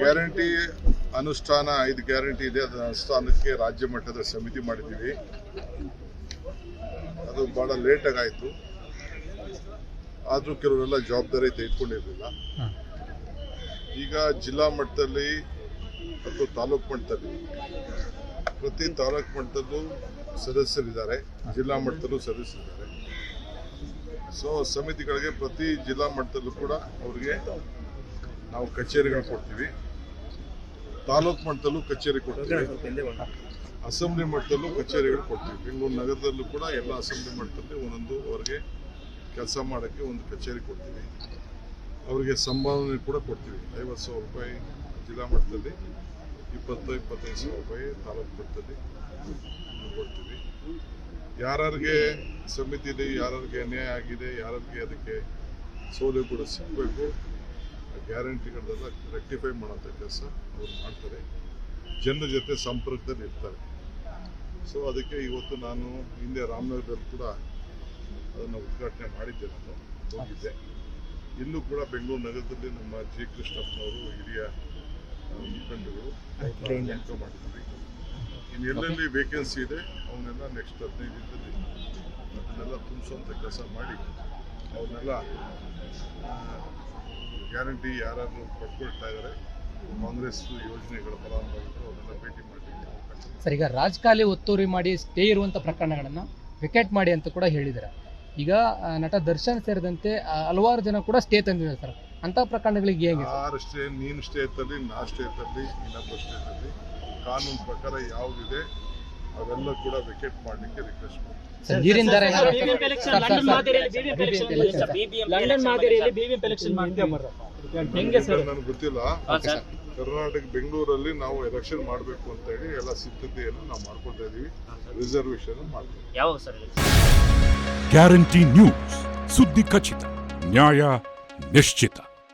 Guarantee ಅನುಷ್ಠಾನ, ಐದು guarantee ಇದೆ ಅದರ ಅನುಷ್ಠಾನಕ್ಕೆ ರಾಜ್ಯ ಮಟ್ಟದ ಸಮಿತಿ ಮಾಡಿದ್ದೀವಿ. ಅದು ಬಹಳ ಲೇಟಾಗಿ ಆಯಿತು ಆದರೂ ಕೆಲವರೆಲ್ಲ ಜವಾಬ್ದಾರಿ ತೆಗೆದುಕೊಂಡಿರಲಿಲ್ಲ. ಈಗ ಜಿಲ್ಲಾ ಮಟ್ಟದಲ್ಲಿ ಮತ್ತು ತಾಲೂಕು ಮಟ್ಟದಲ್ಲಿ, ಪ್ರತಿ ತಾಲೂಕು ಮಟ್ಟದಲ್ಲೂ ಸದಸ್ಯರಿದ್ದಾರೆ, ಜಿಲ್ಲಾ ಮಟ್ಟದಲ್ಲೂ ಸದಸ್ಯರಿದ್ದಾರೆ. ಸೊ ಸಮಿತಿಗಳಿಗೆ ಪ್ರತಿ ಜಿಲ್ಲಾ ಮಟ್ಟದಲ್ಲೂ ಕೂಡ ಅವರಿಗೆ ನಾವು ಕಚೇರಿಗಳು ಕೊಡ್ತೀವಿ. ತಾಲೂಕು ಮಟ್ಟದಲ್ಲೂ ಕಚೇರಿ ಕೊಡ್ತೀವಿ. ಅಸೆಂಬ್ಲಿ ಮಟ್ಟದಲ್ಲೂ ಕಚೇರಿಗಳು ಕೊಡ್ತೀವಿ. ಬೆಂಗಳೂರು ನಗರದಲ್ಲೂ ಕೂಡ ಎಲ್ಲ ಅಸೆಂಬ್ಲಿ ಮಟ್ಟದಲ್ಲಿ ಒಂದೊಂದು ಅವರಿಗೆ ಕೆಲಸ ಮಾಡೋಕ್ಕೆ ಒಂದು ಕಚೇರಿ ಕೊಡ್ತೀವಿ. ಅವರಿಗೆ ಸಂಭಾವನೆ ಕೂಡ ಕೊಡ್ತೀವಿ. ಐವತ್ತು ಸಾವಿರ ರೂಪಾಯಿ ಜಿಲ್ಲಾ ಮಟ್ಟದಲ್ಲಿ, ಇಪ್ಪತ್ತು, ಇಪ್ಪತ್ತೈದು ಸಾವಿರ ರೂಪಾಯಿ ತಾಲೂಕು ಮಟ್ಟದಲ್ಲಿ ಕೊಡ್ತೀವಿ. ಯಾರ್ಯಾರಿಗೆ ಇದೆ, ಯಾರ್ಯಾರಿಗೆ ಅನ್ಯಾಯ ಆಗಿದೆ, ಯಾರ್ಯಾರಿಗೆ ಅದಕ್ಕೆ ಸೌಲಭ್ಯ ಕೂಡ ಸಿಗಬೇಕು ಗ್ಯಾರಂಟಿಗಳನ್ನೆಲ್ಲ ರೆಕ್ಟಿಫೈ ಮಾಡೋಂಥ ಕೆಲಸ ಅವ್ರು ಮಾಡ್ತಾರೆ. ಜನರ ಜೊತೆ ಸಂಪರ್ಕದಲ್ಲಿ ಇರ್ತಾರೆ. ಸೊ ಅದಕ್ಕೆ ಇವತ್ತು ನಾನು ಹಿಂದೆ ರಾಮನಗರದಲ್ಲಿ ಕೂಡ ಅದನ್ನು ಉದ್ಘಾಟನೆ ಮಾಡಿದ್ದೆ ನಾನು ಹೋಗಿದ್ದೆ. ಇಲ್ಲೂ ಕೂಡ ಬೆಂಗಳೂರು ನಗರದಲ್ಲಿ ನಮ್ಮ ಜಿ ಕೃಷ್ಣಪ್ಪನವರು ಹಿರಿಯ ಮುಖಂಡರು ಮಾಡಿದ್ದಾರೆ. ಇನ್ನು ಎಲ್ಲೆಲ್ಲಿ ವೇಕೆನ್ಸಿ ಇದೆ ಅವನ್ನೆಲ್ಲ ನೆಕ್ಸ್ಟ್ ಹದಿನೈದು ದಿನದಲ್ಲಿ ಅದನ್ನೆಲ್ಲ ತುಂಬಿಸುವಂಥ ಕೆಲಸ ಮಾಡಿ ಅವ್ರನ್ನೆಲ್ಲ ಗ್ಯಾರಂಟಿ ಯಾರು ಪಡ್ಕೊಳ್ತಾ ಇದ್ದಾರೆ ಕಾಂಗ್ರೆಸ್ ಯೋಜನೆಗಳ ಫಲಾನುಭವಿಗಳು ಅದನ್ನ ಭೇಟಿ ಮಾಡಿ ಸರ್ ಈಗ ರಾಜಕಾಲಿ ಒತ್ತುವರಿ ಮಾಡಿ ಸ್ಟೇ ಇರುವಂತ ಪ್ರಕರಣಗಳನ್ನ ವಿಕೆಟ್ ಮಾಡಿ ಅಂತ ಕೂಡ ಹೇಳಿದ್ದಾರೆ ಈಗ ನಟ ದರ್ಶನ್ ಸೇರಿದಂತೆ ಹಲವಾರು ಜನ ಕೂಡ ಸ್ಟೇ ತಂದಿದ್ದಾರೆ ಸರ್ ಅಂತ ಪ್ರಕರಣಗಳಿಗೆ ಹೇಗೆ ಸರ್? ಯಾರು ಸ್ಟೇ ನೀನು ಸ್ಟೇ ತರಲಿ ನಾ ಸ್ಟೇ ತರಲಿ ಇನ್ನೊಬ್ಬ ಸ್ಟೇ ತರಲಿ ಕಾನೂನು ಪ್ರಕಾರ ಯಾವುದಿದೆ ಅವೆಲ್ಲ ಕೂಡ ವಿಕೆಟ್ ಮಾಡಲಿಕ್ಕೆ ರಿಕ್ವೆಸ್ಟ್ ಮಾಡ್ತೀನಿ ಲಂಡನ್ ಮಾದರಿಯಲ್ಲಿ ಹೆಂಗೆ ಸರ್? ನನಗೆ ಗೊತ್ತಿಲ್ಲ. ಕರ್ನಾಟಕ ಬೆಂಗಳೂರಲ್ಲಿ ನಾವು ಎಲೆಕ್ಷನ್ ಮಾಡಬೇಕು ಅಂತ ಹೇಳಿ ಎಲ್ಲ ಸಿದ್ಧತೆಯನ್ನು ನಾವು ಮಾಡ್ಕೊಳ್ತಾ ಇದೀವಿ. ರಿಸರ್ವೇಶನ್ ಮಾಡ್ತೀವಿ. ಯಾವಾಗ ಸರ್ ಗ್ಯಾರಂಟಿ ನ್ಯೂಸ್ ಸುದ್ದಿ ಖಚಿತ ನ್ಯಾಯ ನಿಶ್ಚಿತ.